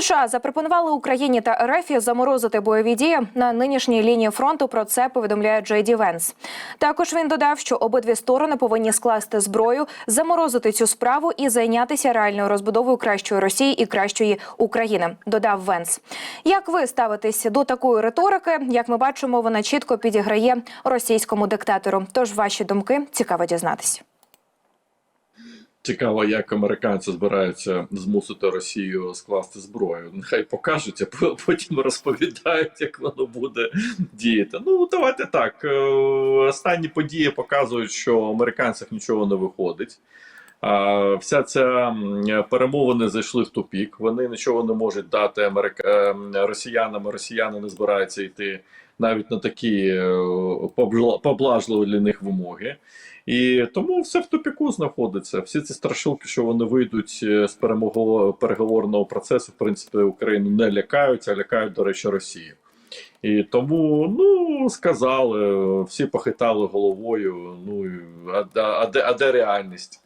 США запропонували Україні та РФ заморозити бойові дії на нинішній лінії фронту. Про це повідомляє Джей Ді Венс. Також він додав, що обидві сторони повинні скласти зброю, заморозити цю справу і зайнятися реальною розбудовою кращої Росії і кращої України. Додав Венс. Як ви ставитесь до такої риторики? Як ми бачимо, вона чітко підіграє російському диктатору. Тож ваші думки цікаво дізнатись. Цікаво, як американці збираються змусити Росію скласти зброю. Нехай покажуть, а по- потім розповідають, як воно буде діяти. Ну давайте так. е, Останні події показують, що у американців нічого не виходить. Вся ця перемовини зайшли в тупік. Вони нічого не можуть дати америка... росіянам. Росіяни не збираються йти навіть на такі е, поблажливі для них вимоги. І тому все в тупіку знаходиться. Всі ці страшилки, що вони вийдуть е, з переговорного процесу, в принципі, Україну не лякають, а лякають, до речі, Росію. І тому, ну, сказали, всі похитали головою. Ну, і- а, а, де, а де реальність?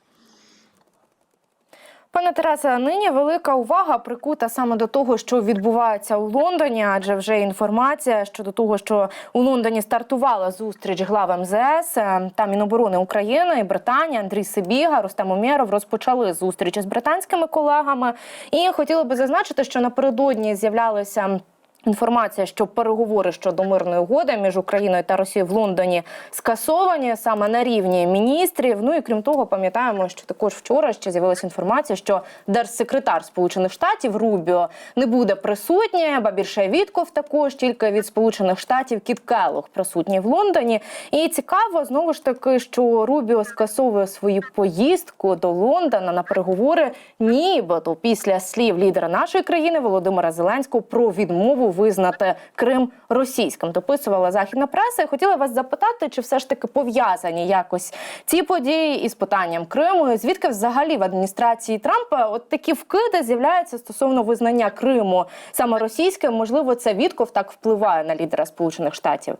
Пане Тарасе, нині велика увага прикута саме до того, що відбувається у Лондоні, адже вже інформація щодо того, що у Лондоні стартувала зустріч глав МЗС е, та Міноборони України і Британії, Андрій Сибіга, Рустам Умєров розпочали зустріч з британськими колегами. І хотіла би зазначити, що напередодні з'являлися. Інформація, що переговори щодо мирної угоди між Україною та Росією в Лондоні скасовані саме на рівні міністрів. Ну і крім того, пам'ятаємо, що також вчора ще з'явилася інформація, що держсекретар Сполучених Штатів Рубіо не буде присутній, ба більше Вітков також тільки від Сполучених Штатів Кіт Келлог присутній в Лондоні. І цікаво знову ж таки, що Рубіо скасовує свою поїздку до Лондона на переговори, нібито після слів лідера нашої країни Володимира Зеленського про відмову визнати Крим російським. Дописувала західна преса. І хотіла вас запитати, чи все ж таки пов'язані якось ці події із питанням Криму? Звідки взагалі в адміністрації Трампа от такі вкиди з'являються стосовно визнання Криму саме російським? Можливо, це Вітков так впливає на лідера Сполучених Штатів.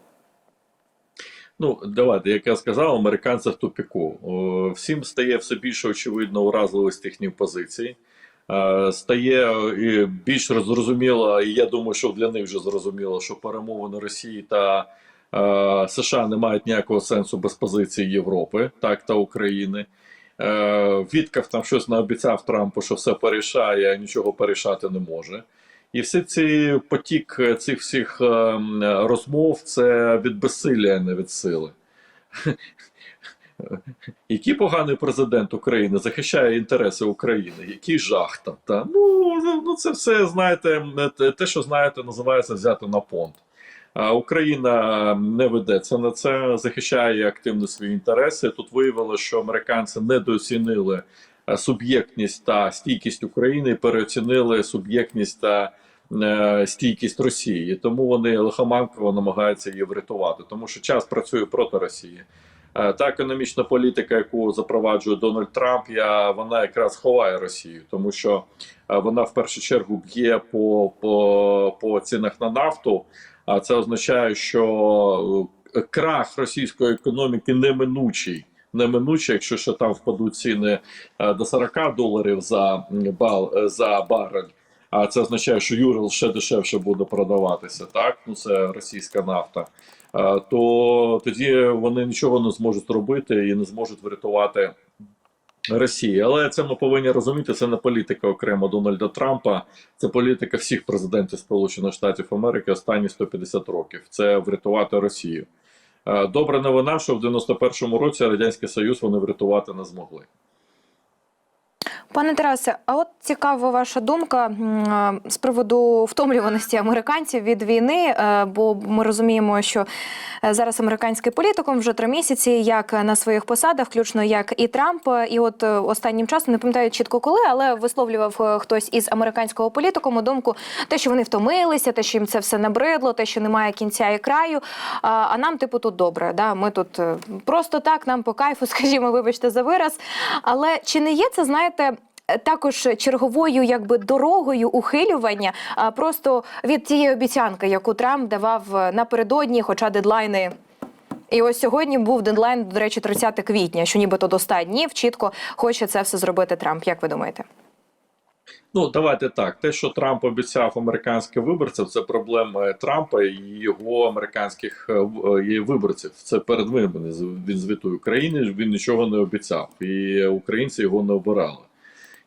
Ну, давайте, як я сказав, американці в тупіку. Всім стає все більше очевидно уразливість їхніх позицій. Е, Стає більш зрозуміло, і я думаю, що для них вже зрозуміло, що перемовини Росії та е, США не мають ніякого сенсу без позиції Європи, так та України. Е, Віткав там щось наобіцяв Трампу, що все порішає, а нічого порішати не може. І всі ці потік цих всіх е, розмов це від безсилля, а не від сили. Який поганий президент України захищає інтереси України, який жах там. Та? Ну, ну це все, знаєте, те- те, що знаєте, називається взяти на понт. А Україна не ведеться на це, захищає активно свої інтереси. Тут виявилося, що американці недооцінили е, суб'єктність та стійкість України, переоцінили суб'єктність та е, стійкість Росії. Тому вони лихоманково намагаються її врятувати, тому що час працює проти Росії. Е, Та економічна політика, яку запроваджує Дональд Трамп, я, вона якраз ховає Росію, тому що е, вона в першу чергу б'є по, по, по цінах на нафту. А це означає, що е, крах російської економіки неминучий. Неминучий, якщо що там впадуть ціни до 40 доларів за бал за барель. А це означає, що Юрл ще дешевше буде продаватися. Так, ну це російська нафта. Е, То тоді вони нічого не зможуть зробити і не зможуть врятувати Росії. Але це ми повинні розуміти. Це не політика окремо Дональда Трампа, це політика всіх президентів Сполучених Штатів Америки останні 150 років. Це врятувати Росію. Е, Добра новина, що в 91-му році Радянський Союз вони врятувати не змогли. Пане Тарасе, а от цікава ваша думка е, з приводу втомлюваності американців від війни, е, бо ми розуміємо, що е, зараз американський політикум вже три місяці, як на своїх посадах, включно як і Трамп. І от останнім часом не пам'ятаю чітко коли, але висловлював хтось із американського політикуму думку, те, що вони втомилися, те, що їм це все набридло, те, що немає кінця і краю. А, нам, типу, тут добре. Да? Ми тут просто так, нам по кайфу, скажімо, вибачте за вираз. Але чи не є це, знаєте? Також черговою якби дорогою ухилювання просто від тієї обіцянки, яку Трамп давав е, напередодні, хоча дедлайни. І ось сьогодні був дедлайн, до речі, 30 квітня, що нібито до 100 днів чітко хоче це все зробити Трамп. Як ви думаєте? Ну, давайте так. Те, що Трамп обіцяв американським виборцям, це проблема Трампа і його американських е, е, виборців. Це перед виборами він звітує України. Він нічого не обіцяв, і українці його не обирали.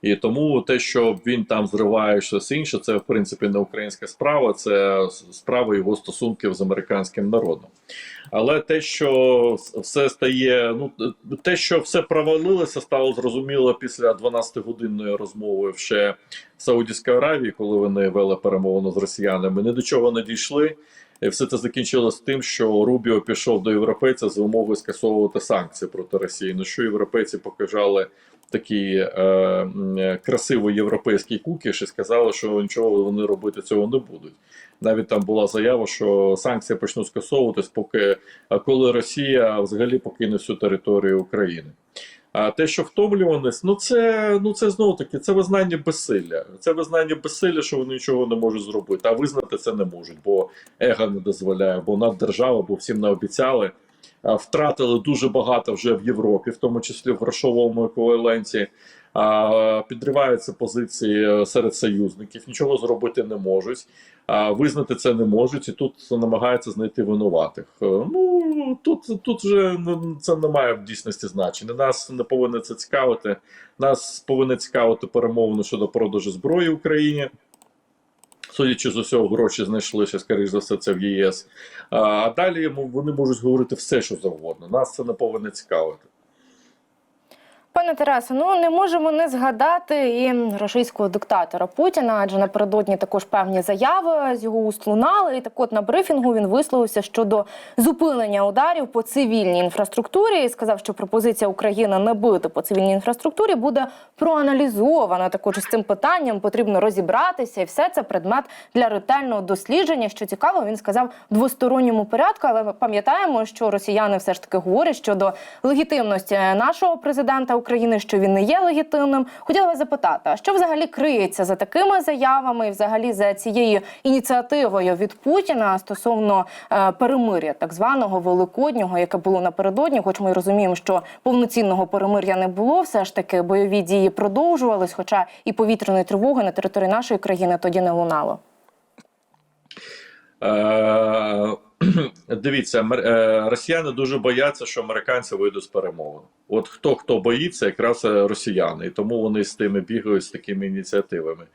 І тому те, що він там зриває щось інше, це в принципі не українська справа, це справа його стосунків з американським народом. Але те, що все стає, ну те, що все провалилося, стало зрозуміло після 12-годинної розмови ще в Саудівській Аравії, коли вони вели перемовину з росіянами. Ні до чого не дійшли. І все це закінчилось тим, що Рубіо пішов до європейця з вимогою скасовувати санкції проти Росії. На що європейці показали такий е, м, красивий європейський кукіш і сказали, що нічого вони робити цього не будуть. Навіть там була заява, що санкції почнуть скасовуватись, поки коли Росія взагалі покине всю територію України. А те, що втомлюваність, ну це ну це знову таки це визнання безсилля. Це визнання безсилля, що вони нічого не можуть зробити. А визнати це не можуть, бо его не дозволяє, бо наддержава, бо всім не обіцяли. А, Втратили дуже багато вже в Європі, в тому числі в грошовому еквіваленті. Підриваються позиції е, серед союзників, нічого зробити не можуть. Визнати це не можуть, і тут намагаються знайти винуватих. Е, Ну тут, тут вже це не має в дійсності значення. Нас не повинно це цікавити. Нас повинно цікавити перемовини щодо продажу зброї Україні. Судячи з усього, гроші знайшлися, скоріш за все, це в ЄС. А, далі вони можуть говорити все, що завгодно. Нас це не повинно цікавити. Пане Тарасе, ну не можемо не згадати і російського диктатора Путіна, адже напередодні також певні заяви з його уст лунали. І так от на брифінгу він висловився щодо зупинення ударів по цивільній інфраструктурі і сказав, що пропозиція України не бити по цивільній інфраструктурі буде проаналізована. Також з цим питанням потрібно розібратися, і все це предмет для ретельного дослідження. Що цікаво, він сказав в двосторонньому порядку. Але ми пам'ятаємо, що росіяни все ж таки говорять щодо легітимності нашого президента України, що він не є легітимним. Хотіла вас запитати, а що взагалі криється за такими заявами, і взагалі за цією ініціативою від Путіна стосовно е, перемиря, так званого великоднього, яке було напередодні? Хоч ми розуміємо, що повноцінного перемиря не було. Все ж таки бойові дії продовжувались, хоча і повітряної тривоги на території нашої країни тоді не лунало. Е, Дивіться, е, росіяни дуже бояться, що американці вийдуть з перемовин. От хто хто боїться, якраз росіяни, і тому вони з тими бігають з такими ініціативами.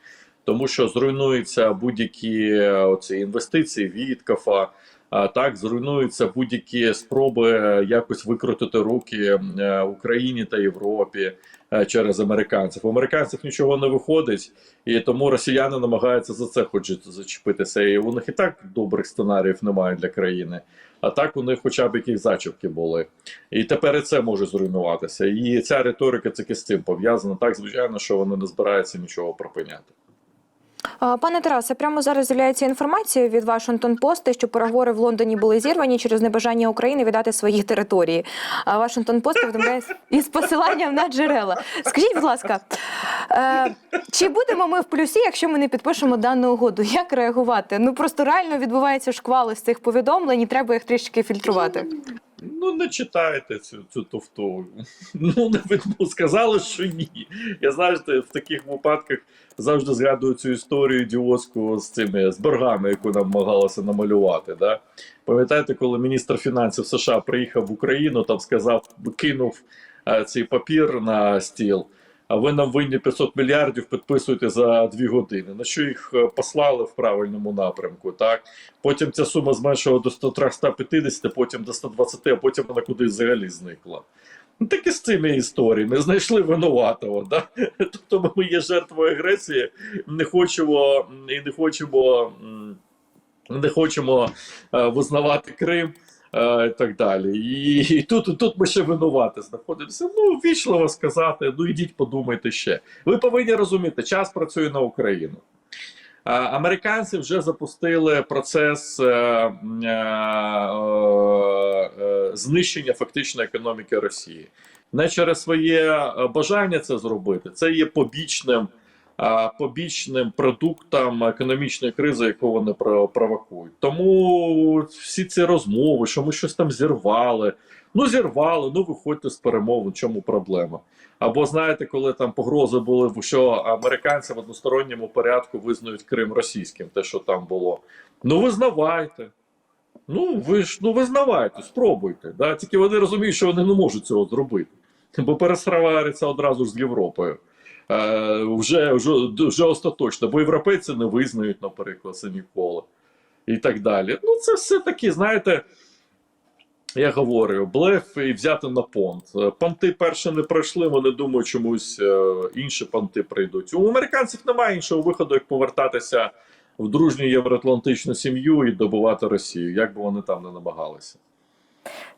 Тому що зруйнуються будь-які е, оці інвестиції від КАФА, а так зруйнуються будь-які спроби е, якось викрутити руки е, Україні та Європі е, через американців. У американців нічого не виходить, і тому росіяни намагаються за це хоч зачепитися. І у них і так добрих сценаріїв немає для країни. А так у них хоча б якісь зачіпки були. І тепер і це може зруйнуватися. І ця риторика тільки з цим пов'язана. Так, звичайно, що вони не збираються нічого припиняти. Пане Тарасе, прямо зараз з'являється інформація від Вашингтон Пост, що переговори в Лондоні були зірвані через небажання України віддати свої території. Вашингтон Пост повідомляє із посиланням на джерела. Скажіть, будь ласка, е, чи будемо ми в плюсі, якщо ми не підпишемо дану угоду? Як реагувати? Ну просто реально відбувається шквали з цих повідомлень, і треба їх трішки фільтрувати. Ну, не читайте цю, цю туфту. Ну, не сказали, що ні. Я знаю, що в таких випадках завжди згадую цю історію діоску з цими з боргами, яку нам намагалася намалювати. Да? Пам'ятаєте, коли міністр фінансів США приїхав в Україну, там сказав, кинув а, цей папір на стіл. А ви нам винні 500 мільярдів підписуєте за дві години. На що їх е, послали в правильному напрямку? Так потім ця сума зменшила до 100 350, потім до 120, а потім вона кудись взагалі зникла. Ну, так і з цими історіями знайшли винуватого. Да? Тобто ми є жертвою агресії, не хочемо і не хочемо, не хочемо е, визнавати Крим. Е, І так далі. І, і тут, тут ми ще винувати знаходимося. Ну, вічливо сказати, ну ідіть, подумайте ще. Ви повинні розуміти, час працює на Україну. Американці вже запустили процес е, е, е, знищення фактично економіки Росії. Не через своє е, бажання це зробити, це є побічним побічним продуктам економічної кризи, яку вони про- провокують. Тому всі ці розмови, що ми щось там зірвали. Ну, зірвали, ну виходьте з перемовин, чому проблема? Або знаєте, коли там погрози були, що американці в односторонньому порядку визнають Крим російським, те, що там було. Ну, визнавайте. Ну, ви ж ну визнавайте, спробуйте. Да? Тільки вони розуміють, що вони не можуть цього зробити. Бо пересраваються одразу ж з Європою. Е, вже, вже, вже остаточно, бо європейці не визнають, наприклад, це ніколи. І так далі. Ну, це все таки, знаєте, я говорю, блеф і взяти на понт. Понти перші не пройшли, вони думають, чомусь е, інші понти прийдуть. У американців немає іншого виходу, як повертатися в дружню євроатлантичну сім'ю і добувати Росію, як би вони там не намагалися.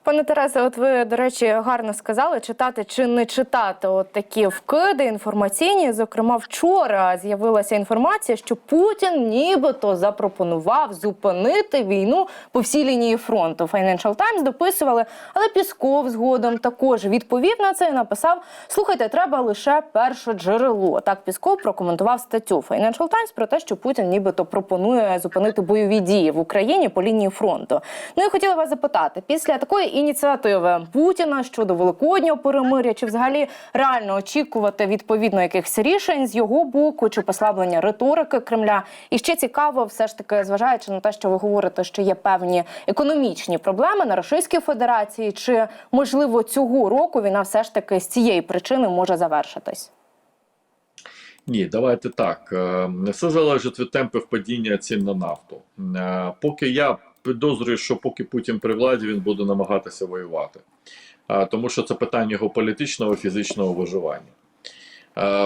Пане Тарасе, от ви, до речі, гарно сказали, читати чи не читати от такі вкиди інформаційні. Зокрема, вчора з'явилася інформація, що Путін нібито запропонував зупинити війну по всій лінії фронту. Financial Times дописували, але Пісков згодом також відповів на це і написав: слухайте, треба лише перше джерело. Так Пісков прокоментував статтю Financial Times про те, що Путін нібито пропонує зупинити бойові дії в Україні по лінії фронту. Ну і хотіла вас запитати, після такої ініціативи Путіна щодо великоднього перемиря, чи взагалі реально очікувати відповідно якихось рішень з його боку, чи послаблення риторики Кремля? І ще цікаво, все ж таки, зважаючи на те, що ви говорите, що є певні економічні проблеми на Російській Федерації, чи можливо цього року війна все ж таки з цієї причини може завершитись? Ні, давайте так. Е, Все залежить від темпів падіння цін на нафту. Е, Поки я підозрюю, що поки Путін при владі, він буде намагатися воювати. Е, Тому що це питання його політичного фізичного виживання.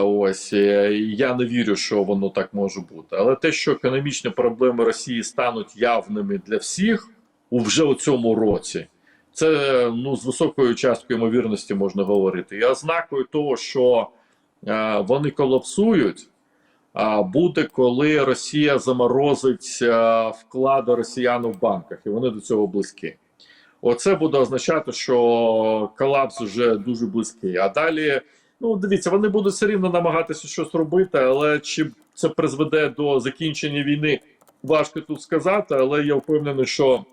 Ось е, я не вірю, що воно так може бути. Але те, що економічні проблеми Росії стануть явними для всіх у вже у цьому році, це ну з високою часткою ймовірності можна говорити. І ознакою того, що е, вони колапсують, а буде, коли Росія заморозить е, вклади росіян в банках, і вони до цього близькі. Оце буде означати, що колапс вже дуже близький. А далі, ну дивіться, вони будуть все рівно намагатися щось робити, але чи це призведе до закінчення війни, важко тут сказати, але я впевнений, що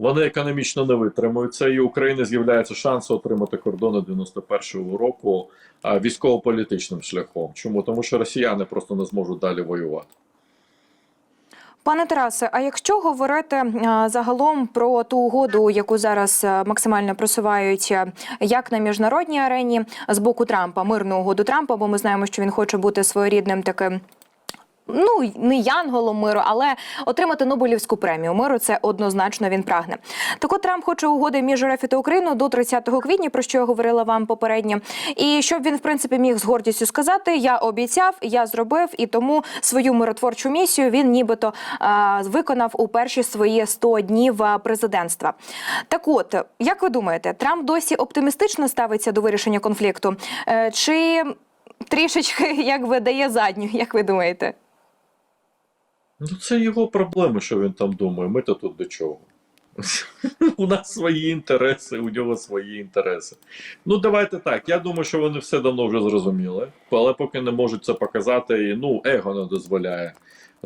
вони економічно не витримують це, і України з'являється шанс отримати кордони 91-го року військово-політичним шляхом. Чому? Тому що росіяни просто не зможуть далі воювати. Пане Тарасе, а якщо говорити загалом про ту угоду, яку зараз максимально просувають як на міжнародній арені з боку Трампа, мирну угоду Трампа, бо ми знаємо, що він хоче бути своєрідним таким. Ну не янголом миру, але отримати Нобелівську премію миру це однозначно він прагне. Так от Трамп хоче угоди між РФ та Україною до 30 квітня, про що я говорила вам попередньо. І щоб він в принципі міг з гордістю сказати: я обіцяв, я зробив, і тому свою миротворчу місію він нібито а, виконав у перші свої 100 днів президентства. Так, от як ви думаєте, Трамп досі оптимістично ставиться до вирішення конфлікту? Е, Чи трішечки якби дає задню? Як ви думаєте? Ну, це його проблеми, що він там думає. Ми то тут до чого. У нас свої інтереси, у нього свої інтереси. Ну, давайте так. Я думаю, що вони все давно вже зрозуміли, але поки не можуть це показати, і ну, его не дозволяє.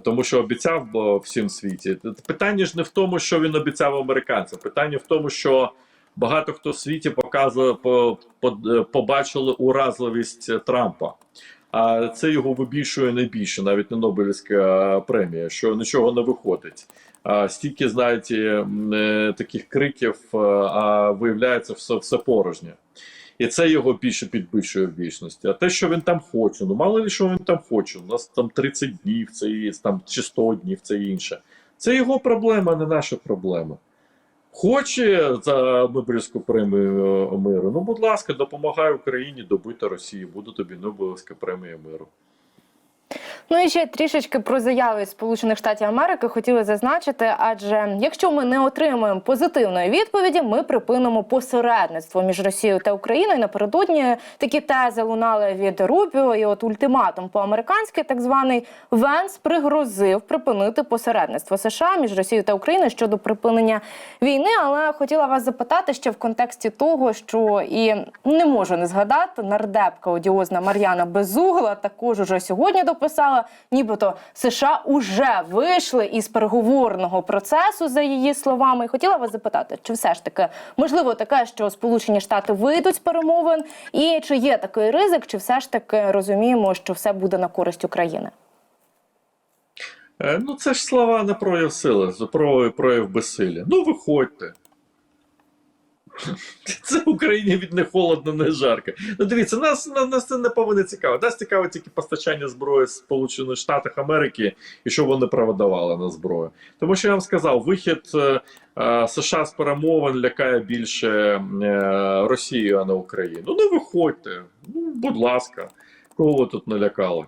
Тому що обіцяв всім світі. Питання ж не в тому, що він обіцяв американцям. Питання в тому, що багато хто в світі показує, по, по, побачили уразливість Трампа. А це його вибільшує найбільше, навіть не Нобелівська премія, що нічого не виходить. А стільки знаєте, е, таких криків, е, а виявляється все, все порожнє. І це його більше підбільшує в більшості. А те, що він там хоче, ну мало ли що він там хоче. У нас там 30 днів, це є, там чи 100 днів, це інше. Це його проблема, а не наша проблема. Хоче за Нобелівську премію е, миру. Ну, будь ласка, допомагай Україні добити Росію. Буде тобі Нобелівська премія миру. Ну і ще трішечки про заяви Сполучених Штатів Америки хотіли зазначити, адже якщо ми не отримаємо позитивної відповіді, ми припинимо посередництво між Росією та Україною. Напередодні такі тези лунали від Рубіо. І от ультиматум по-американськи, так званий Венс, пригрозив припинити посередництво США між Росією та Україною щодо припинення війни. Але хотіла вас запитати ще в контексті того, що і не можу не згадати нардепка одіозна Мар'яна Безугла також уже сьогодні дописала, нібито США уже вийшли із переговорного процесу за її словами. І хотіла вас запитати, чи все ж таки можливо таке, що Сполучені Штати вийдуть з перемовин, і чи є такий ризик, чи все ж таки розуміємо, що все буде на користь України? Е, Ну, це ж слова не прояв сили, про прояв безсилля. Ну, виходьте. Це в Україні від не холодно, не жарко. Ну, дивіться, нас, нас, це не повинно цікаво. Нас цікавить тільки постачання зброї Сполучених Штатів Америки і що вони продавали на зброю. Тому що я вам сказав, вихід е, е, США з перемовин лякає більше е, Росію, а не Україну. Ну, виходьте. Ну, будь ласка, кого ви тут налякали?